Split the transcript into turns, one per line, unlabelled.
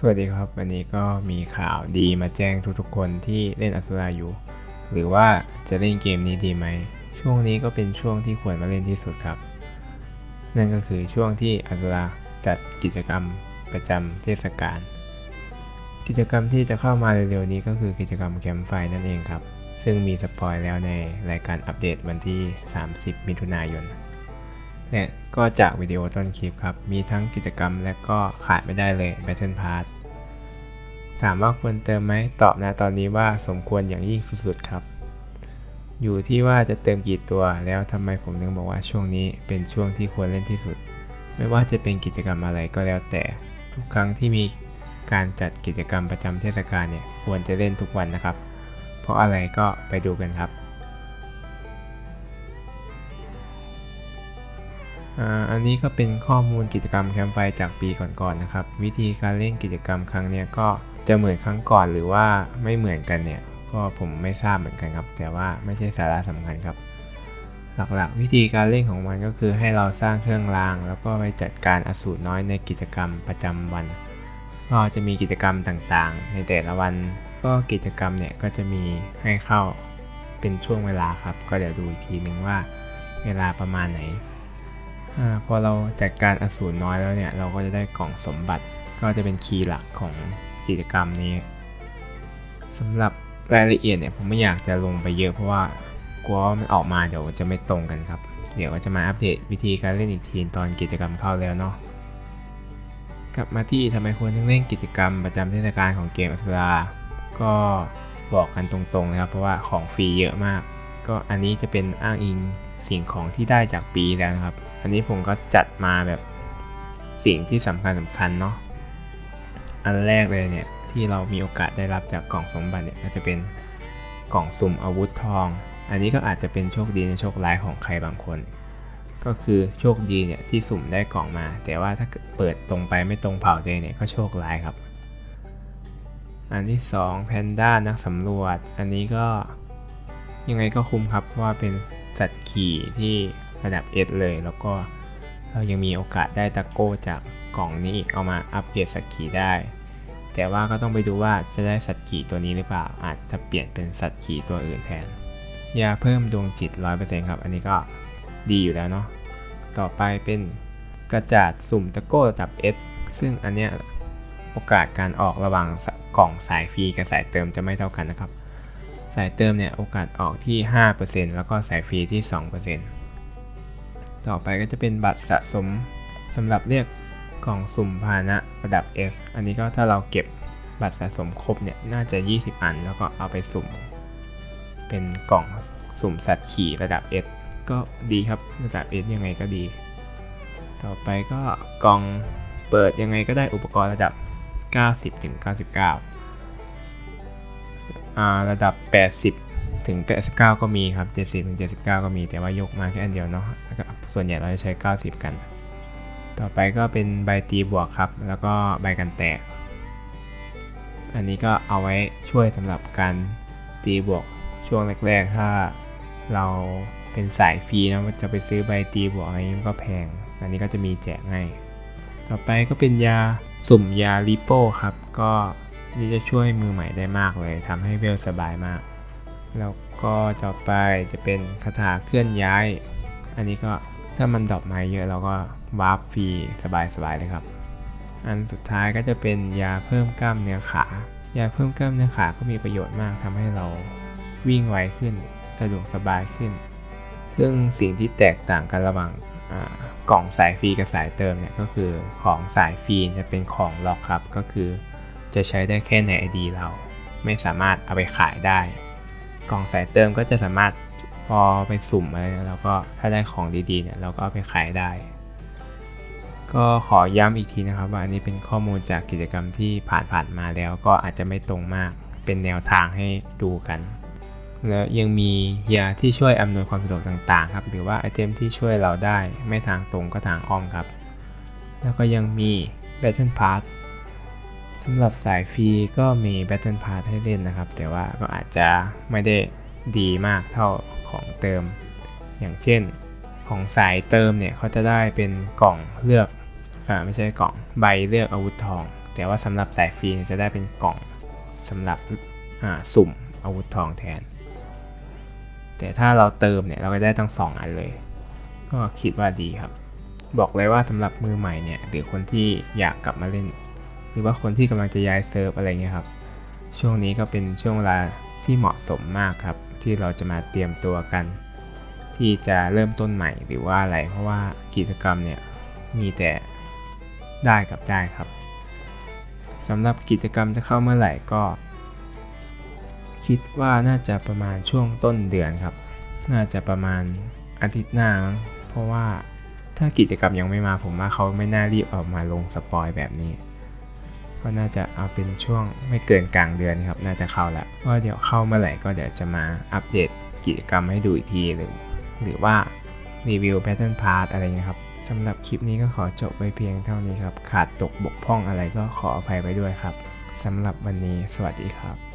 สวัสดีครับ วันนี้ก็มีข่าวดีมาแจ้งทุกๆคนที่เล่นอัสราอยู่ หรือว่าจะเล่นเกมนี้ดีไหม ช่วงนี้ก็เป็นช่วงที่ควรมาเล่นที่สุดครับ นั่นก็คือช่วงที่อัสราจัดกิจกรรมประจำเทศกาลกิจกรรมที่จะเข้ามาเร็วๆนี้ก็คือกิจกรรมแคมป์ไฟนั่นเองครับ ซึ่งมีสปอยแล้วในรายการอัปเดตวันที่ 30 มิถุนายนเนี่ยก็จากวิดีโอต้นคลิปครับ มีทั้งกิจกรรมและก็ขาดไม่ได้เลย Battle Pass ถามว่าควรเติมไหมตอบนะตอนนี้ว่าสมควรอย่างยิ่งสุดๆครับ อยู่ที่ว่าจะเติมกี่ตัวแล้วทำไมผมถึงบอกว่าช่วงนี้เป็นช่วงที่ควรเล่นที่สุด ไม่ว่าจะเป็นกิจกรรมอะไรก็แล้วแต่ ทุกครั้งที่มีการจัดกิจกรรมประจำเทศกาลเนี่ยควรจะเล่นทุกวันนะครับ เพราะอะไรก็ไปดูกันครับอันนี้ก็เป็นข้อมูลกิจกรรมแคมป์ไฟจากปีก่อนๆนะครับ วิธีการเล่นกิจกรรมครั้งนี้ก็ จะเหมือนครั้งก่อนหรือว่าไม่เหมือนกันเนี่ยก็ผมไม่ทราบเหมือนกันครับ แต่ว่าไม่ใช่สาระสำคัญครับ หลักๆ วิธีการเล่นของมันก็คือให้เราสร้างเครื่องราง แล้วก็ไปจัดการอสูรน้อยในกิจกรรมประจำวัน ก็จะมีกิจกรรมต่างๆ ในแต่ละวัน ก็กิจกรรมเนี่ยก็จะมีให้เข้าเป็นช่วงเวลาครับ ก็เดี๋ยวดูอีกทีนึงว่าเวลาประมาณไหนอพอเราจัดการอสูรน้อยแล้วเนี่ยเราก็จะได้กล่องสมบัติ ก็จะเป็นคีย์หลักของ กิจกรรมนี้สำหรับรายละเอียดเนี่ยผมไม่อยากจะลงไปเยอะเพราะว่ากลัวว่ามันออกมาเดี๋ยวจะไม่ตรงกันครับ เดี๋ยวก็จะมาอัปเดตวิธีการเล่นอีกทีตอนกิจกรรมเข้าแล้วเนาะกลับมาที่ทำไมควรต้องเล่นกิจกรรมประจำเทศกาลของเกมอัสลาก็บอกกันตรงๆนะครับเพราะว่าของฟรีเยอะมาก ก็อันนี้จะเป็นอ้างอิงสิ่งของที่ได้จากปีแล้วนะครับ อันนี้ผมก็จัดมาแบบสิ่งที่สำคัญสำคัญเนาะ อันแรกเลยเนี่ยที่เรามีโอกาสได้รับจากกล่องสมบัติเนี่ยก็จะเป็นกล่องสุ่มอาวุธทอง อันนี้ก็อาจจะเป็นโชคดีในโชคร้ายของใครบางคน ก็คือโชคดีเนี่ยที่สุ่มได้กล่องมา แต่ว่าถ้าเปิดตรงไปไม่ตรงเผ่าเองเนี่ยก็โชคร้ายครับ อันที่2แพนด้านักสำรวจ อันนี้ก็ยังไงก็คุ้มครับเพราะว่าเป็นสัตว์ขี่ที่ระดับ S เลย แล้วก็เรายังมีโอกาสได้ตะโก้จากกล่องนี้อีกเอามาอัปเกรดสัตว์ขี่ได้ แต่ว่าก็ต้องไปดูว่าจะได้สัตว์ขี่ตัวนี้หรือเปล่า อาจจะเปลี่ยนเป็นสัตว์ขี่ตัวอื่นแทน ยาเพิ่มดวงจิต 100%ครับ อันนี้ก็ดีอยู่แล้วเนาะ ต่อไปเป็นกระจาดสุ่มตะโก้ระดับ S ซึ่งอันเนี้ยโอกาสการออกระหว่างกล่องสายฟรีกับสายเติมจะไม่เท่ากันนะครับ สายเติมเนี่ยโอกาสออกที่ 5%แล้วก็สายฟรีที่ 2%ต่อไปก็จะเป็นบัตรสะสมสำหรับเรียก กล่องสุ่มพาหนะระดับ S อันนี้ก็ถ้าเราเก็บบัตรสะสมครบเนี่ยน่าจะ 20 อัน แล้วก็เอาไปสุ่ม เป็นกล่องสุ่มสัตว์ขี่ระดับ S ก็ดีครับระดับ S ยังไงก็ดี ต่อไปก็กล่องเปิดยังไงก็ได้อุปกรณ์ระดับ 90ถึง99อ่าระดับ 80ถึง89 ก็มีครับ 70ถึง79 ก็มีแต่ว่ายกมาแค่อันเดียวเนาะส่วนใหญ่เราจะใช้ 90 กัน ต่อไปก็เป็นใบตีบวกครับ แล้วก็ใบกันแตก อันนี้ก็เอาไว้ช่วยสำหรับการตีบวกช่วงแรกๆ ถ้าเราเป็นสายฟรีนะจะไปซื้อใบตีบวกอะไรนี้มันก็แพง อันนี้ก็จะมีแจกให้ ต่อไปก็เป็นยาสุ่มยาลิโป้ครับ ก็นี่จะช่วยมือใหม่ได้มากเลยทำให้เวลสบายมาก แล้วก็ต่อไปจะเป็นคาถาเคลื่อนย้าย อันนี้ก็ถ้ามันดรอปมาเยอะเราก็ วาร์ปฟรีสบายๆเลยครับ อันสุดท้ายก็จะเป็นยาเพิ่มกล้ามเนื้อขา ยาเพิ่มกล้ามเนื้อขาก็มีประโยชน์มากทำให้เราวิ่งไวขึ้น สะดวกสบายขึ้น ซึ่งสิ่งที่แตกต่างกันระหว่างกล่องสายฟรีกับสายเติมเนี่ยก็คือของสายฟรีจะเป็นของล็อกครับ ก็คือจะใช้ได้แค่ใน ID เรา ไม่สามารถเอาไปขายได้ กล่องสายเติมก็จะสามารถพอไปสุ่มอะไรแล้วก็ถ้าได้ของดีๆเนี่ยเราก็เอาไปขายได้ ก็ขอย้ำอีกทีนะครับว่าอันนี้เป็นข้อมูลจากกิจกรรมที่ผ่านๆมาแล้วก็อาจจะไม่ตรงมาก เป็นแนวทางให้ดูกัน แล้วยังมียาที่ช่วยอำนวยความสะดวกต่างๆครับ หรือว่าไอเทมที่ช่วยเราได้ไม่ทางตรงก็ทางอ้อมครับ แล้วก็ยังมี Battle Pass สำหรับสายฟรีก็มี Battle Pass ให้เล่นนะครับ แต่ว่าก็อาจจะไม่ได้ดีมากเท่าของเติม อย่างเช่นของสายเติมเนี่ยเขาจะได้เป็นกล่องเลือก อ่าไม่ใช่กล่องใบเลือกอาวุธทอง แต่ว่าสำหรับสายฟรีจะได้เป็นกล่องสำหรับอ่าสุ่มอาวุธทองแทน แต่ถ้าเราเติมเนี่ยเราก็ได้ทั้งสองอันเลย ก็คิดว่าดีครับ บอกเลยว่าสำหรับมือใหม่เนี่ยหรือคนที่อยากกลับมาเล่น หรือว่าคนที่กำลังจะย้ายเซิร์ฟอะไรเงี้ยครับช่วงนี้ก็เป็นช่วงเวลาที่เหมาะสมมากครับ ที่เราจะมาเตรียมตัวกัน ที่จะเริ่มต้นใหม่หรือว่าอะไร เพราะว่ากิจกรรมเนี่ยมีแต่ ได้กับได้ครับสำหรับกิจกรรมจะเข้าเมื่อไหร่ก็ คิดว่าน่าจะประมาณช่วงต้นเดือนครับ น่าจะประมาณอาทิตย์หน้า เพราะว่าถ้ากิจกรรมยังไม่มาผมว่าเขาไม่น่ารีบออกมาลงสปอยแบบนี้ก็น่าจะเอาเป็นช่วงไม่เกินกลางเดือนครับ น่าจะเข้าแล้วก็เดี๋ยวเข้าเมื่อไหร่ก็เดี๋ยวจะมาอัปเดตกิจกรรมให้ดูอีกทีหรือหรือว่ารีวิว Pattern Part อะไรเงี้ยครับ สำหรับคลิปนี้ก็ขอจบไปเพียงเท่านี้ครับ ขาดตกบกพร่องอะไรก็ขออภัยไปด้วยครับสำหรับวันนี้สวัสดีครับ